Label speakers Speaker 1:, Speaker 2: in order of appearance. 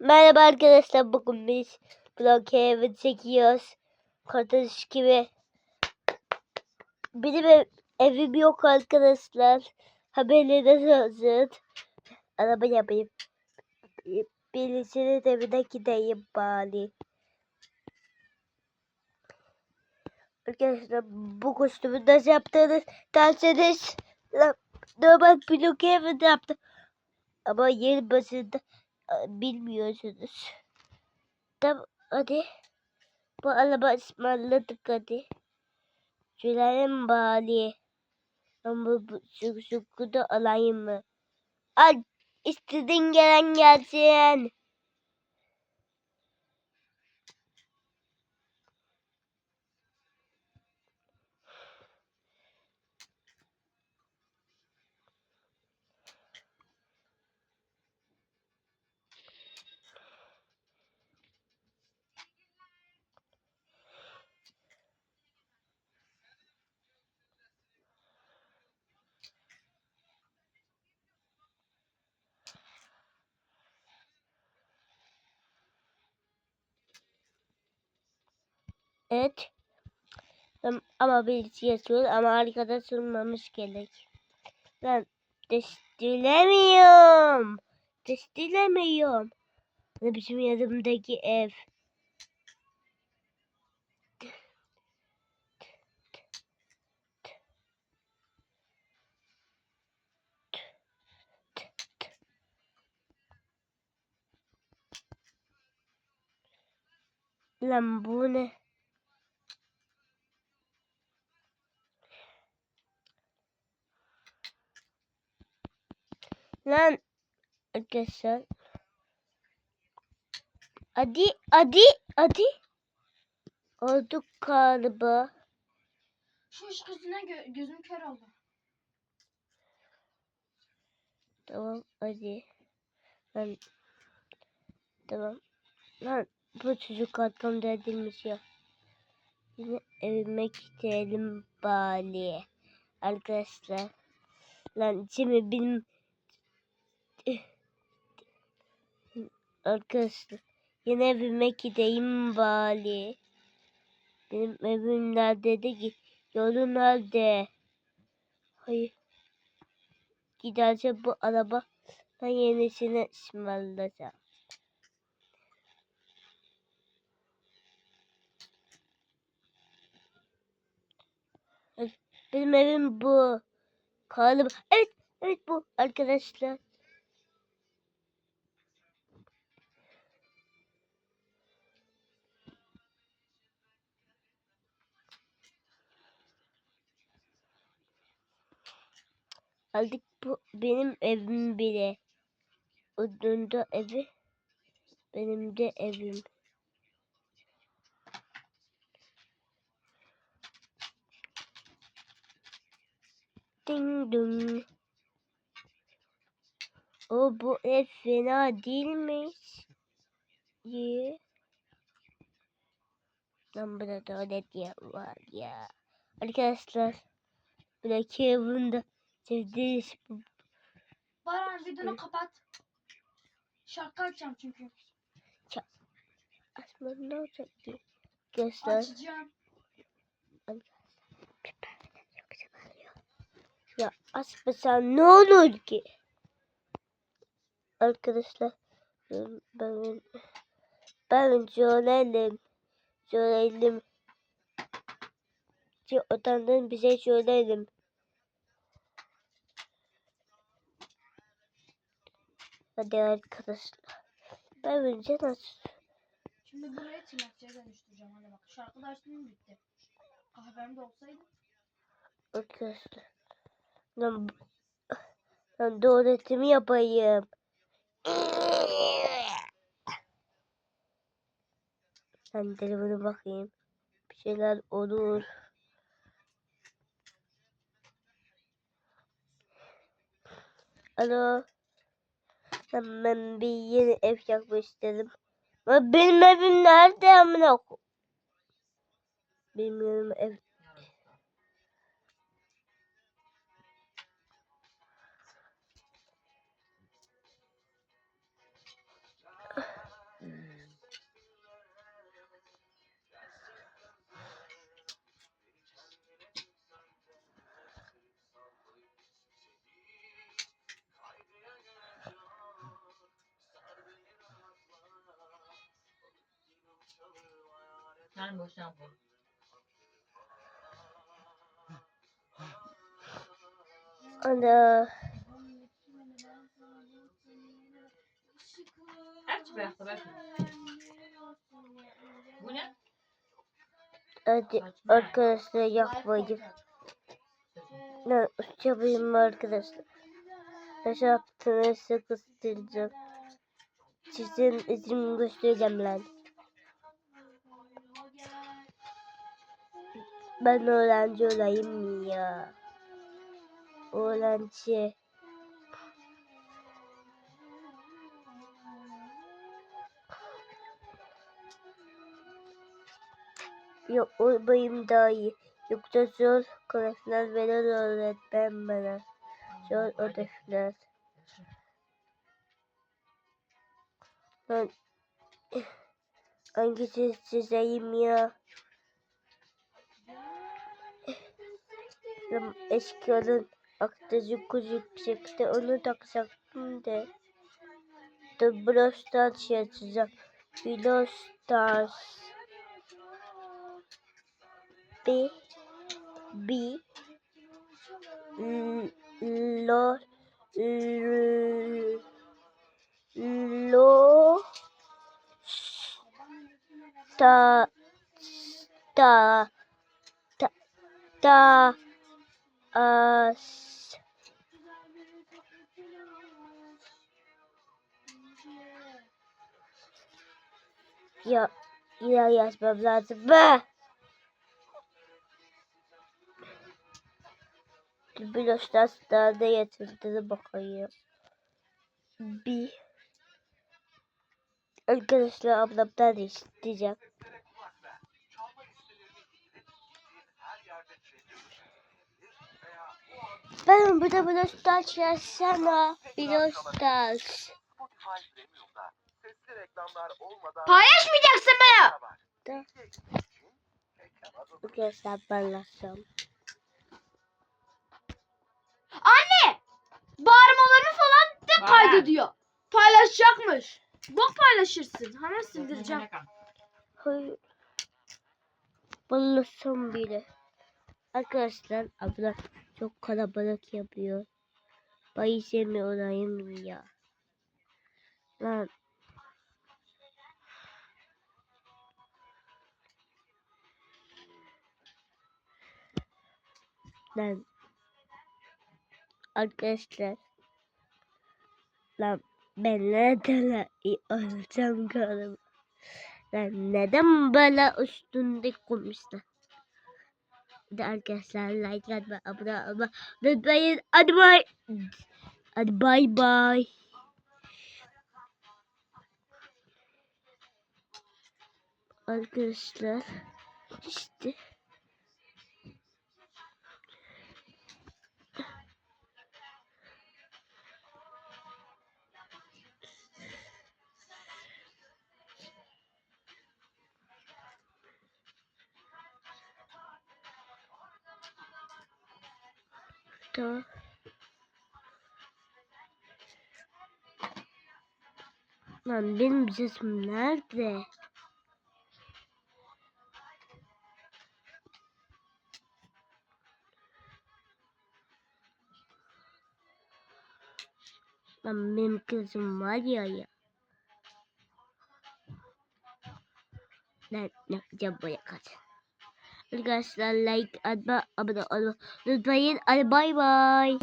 Speaker 1: Merhaba arkadaşlar bugün biz blok evi çekiyoruz. Kardeş gibi. Benim ev, evim yok arkadaşlar. Haberleriniz olsun. Araba yapayım. Birisinin evine gideyim bari. Arkadaşlar bu kostümü nasıl yaptığınız derseniz normal blok evinde yaptım. Ama yer başında e, bilmiyorsunuz. Tamam hadi. Bu araba ısmarladık hadi. Sürelim bari. Ben bu, şu, şu kutu alayım mı? Al istediğin gelen gelsin. Evet. Am- Ama birisi yazıyor ama arkada sürmemiz gerek. Ben destilemiyorum. Destilemiyorum. Ne bizim yanımdaki ev. Lan bu ne? Lan arkadaşlar. Hadi hadi hadi. Olduk galiba.
Speaker 2: Şu ışık yüzünden gö gözüm kör oldu.
Speaker 1: Tamam hadi. Lan tamam. Lan bu çocuk arkamda edilmiş ya. Yine evime gidelim bari. Arkadaşlar. Lan şimdi benim Arkadaşlar yine evime gideyim bari. Benim evim neredeydi ki? Yolu nerede? Hayır. Giderse bu araba ben yenisini ısmarlayacağım. Benim evim bu. Galiba. Evet, evet bu arkadaşlar. Aldık bu benim evim bile. Odunda evi. Benim de evim. Ding dong. O bu ev fena değilmiş. İyi. Lan burada tuvalet yer var ya. Arkadaşlar. Buradaki evinde sevdiğiniz bu
Speaker 2: Baran videonu kapat. Şarkı açacağım çünkü.
Speaker 1: Aslında ne olacak ki? Göster.
Speaker 2: Açacağım.
Speaker 1: Ya açmasan ne olur ki? Arkadaşlar ben ben ben söyleyelim ki odandan bize söyleyelim. Hadi arkadaşlar. Ben önce nasıl?
Speaker 2: Şimdi buraya tırnakçıya dönüştüreceğim. Hadi bak. Şarkı açtım bitti. Kahvem de olsaydı.
Speaker 1: Arkadaşlar. Lan, lan tuvaletimi yapayım. Ben telefona bakayım. Bir şeyler olur. Alo. Ben bir yeni ev yapmak istedim. Benim evim nerede amına Bilmiyorum ev.
Speaker 3: Sen boşuna koy.
Speaker 1: Ana.
Speaker 3: Hepsi beyazda belki. Bu ne?
Speaker 1: Hadi arkadaşlar yapmayın. Ben uçamayayım arkadaşlar. Taş yaptığınızı kıstıracağım. Sizin izimi göstereceğim lan. Ben öğrenci olayım ya. Öğrenci. Yok olmayayım daha iyi. Yoksa zor klaslar verir öğretmen bana. Zor ödevler. Ben hangisini çizeyim ya? Eski olan aktıcı kucuk çıktı onu takacaktım da. The Brawl Stars şey. Brawl Stars. B. B. Lo Lo Ta Ta Ta Ta As Ya ya yazmam lazım. Be! Biraz daha da yatırdı bakayım. Bir. Arkadaşlar ablamdan da isteyeceğim. Ben burada Brawl Stars yazsana. Brawl Stars.
Speaker 2: Paylaşmayacaksın
Speaker 4: dur.
Speaker 1: Arkadaşlar paylaşacağım.
Speaker 2: Anne! Bağırmalarını falan da kaydediyor. Paylaşacakmış. Bak paylaşırsın. Hemen sildireceğim.
Speaker 1: Hayır. Paylaşsam bile. Arkadaşlar abla çok kalabalık yapıyor. Bayisemi olayım ya. Lan. Lan. Arkadaşlar. Lan ben nereden olacağım galiba. Lan neden böyle üstünde konuşlar? Hadi arkadaşlar like atma abone olma unutmayın. Hadi bay. Hadi bay bay. Arkadaşlar işte da Lan benim sesim nerede? Lan benim kızım var ya ya. Ne yapacağım buraya kaç. Arkadaşlar like atma abone olma unutmayın. Hadi bay.